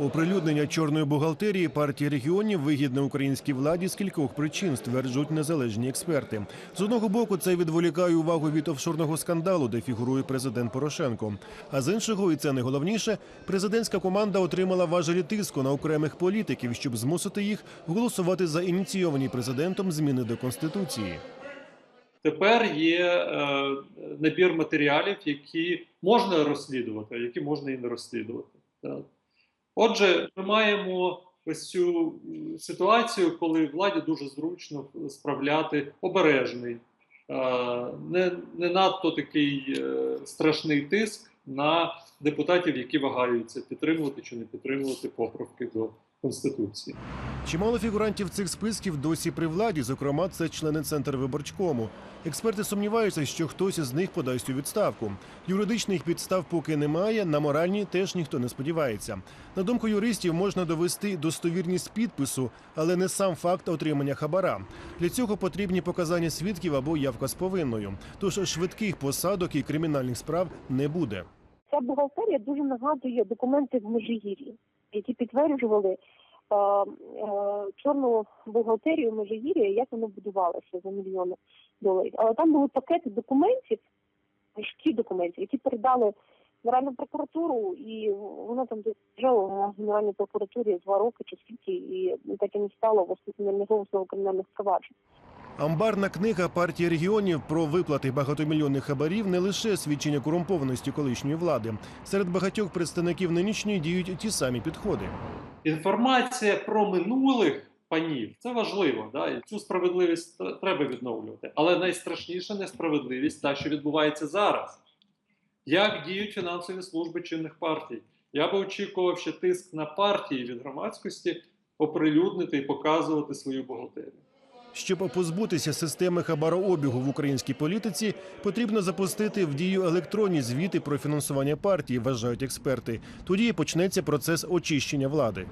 Оприлюднення чорної бухгалтерії партії регіонів вигідне українській владі з кількох причин, стверджують незалежні експерти. З одного боку, це відволікає увагу від офшорного скандалу, де фігурує президент Порошенко. А з іншого, і це найголовніше, президентська команда отримала важелі тиску на окремих політиків, щоб змусити їх голосувати за ініційовані президентом зміни до конституції. Тепер є е, набір матеріалів, які можна розслідувати, а які можна і не розслідувати. Отже, ми маємо ось цю ситуацію, коли владі дуже зручно справляти обережний, е, не, не надто такий е, страшний тиск на депутатів, які вагаються підтримувати чи не підтримувати поправки до Конституції. Чимало фігурантів цих списків досі при владі, зокрема, це члени центр виборчкому. Експерти сумніваються, що хтось із них подасть у відставку. Юридичних підстав поки немає, на моральні теж ніхто не сподівається. На думку юристів, можна довести достовірність підпису, але не сам факт отримання хабара. Для цього потрібні показання свідків або явка з повинною. Тож швидких посадок і кримінальних справ не буде. Ця бухгалтерія дуже нагадує документи в Межигір'ї, які підтверджували е, е, чорну бухгалтерію Межигір'я, як воно будувалося за мільйони доларів. Але там були пакети документів, ті документів, які передали Генеральну прокуратуру, і воно там лежало на Генеральній прокуратурі два роки чи скільки, і так і не стало власне кримінальних проваджень. Амбарна книга партії регіонів про виплати багатомільйонних хабарів не лише свідчення корумпованості колишньої влади. Серед багатьох представників нинішньої діють ті самі підходи. Інформація про минулих панів це важливо, да? і цю справедливість треба відновлювати. Але найстрашніша несправедливість та, що відбувається зараз. Як діють фінансові служби чинних партій? Я би очікував, що тиск на партії від громадськості оприлюднити і показувати свою бухгалтерію. Щоб позбутися системи хабарообігу в українській політиці, потрібно запустити в дію електронні звіти про фінансування партії, вважають експерти. Тоді і почнеться процес очищення влади.